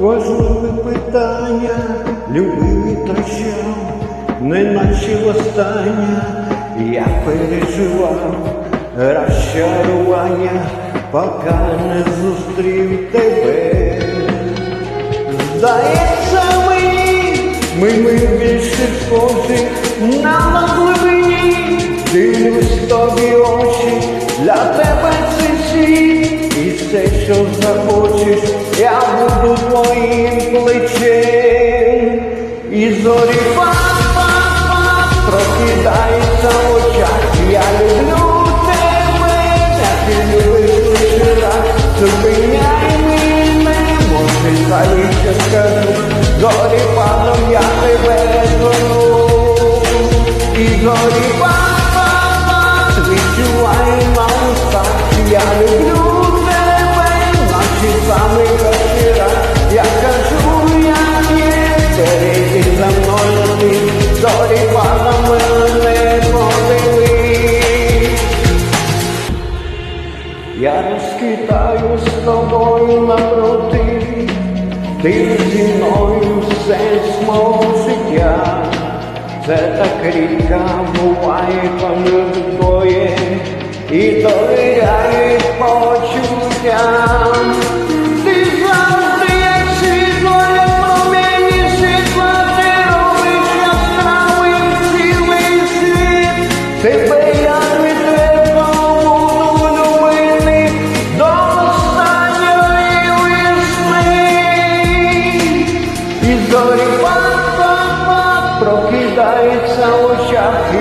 важливе питання, любив і трощав, неначе востаннє. Я переживав розчарування, поки не зустрів тебе. Здається мені, ми, ми більше схожі на глибині, дивлюсь тобі очі, для тебе все, що захочеш, я буду твоїм плечем. І зорі па-па-па прокидається в очах, я люблю тебе, як ти любиш лише раз, зупиняй мене, може заліше скажу, зорі Я розкидаю з тобою напроти, ти зі мною сенс мого життя. Це так рідка буває, коли двоє і довіряють почуттям. Зорі па-па-па прокидається в.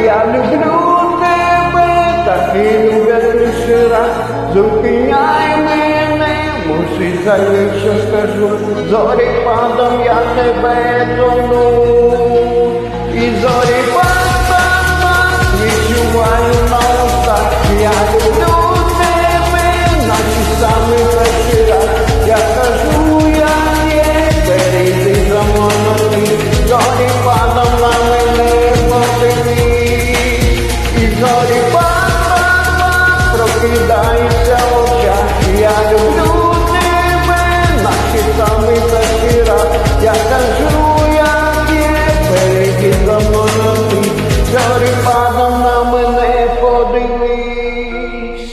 Я люблю тебе, так і люблять лише раз. Зупиняй мене, мусить за що скажу. Зорі падом я тебе тону. Прокидається в. Я люблю тебе, наче саме перший. Я кажу, я перейди за мною, зорі падом на мене подивись.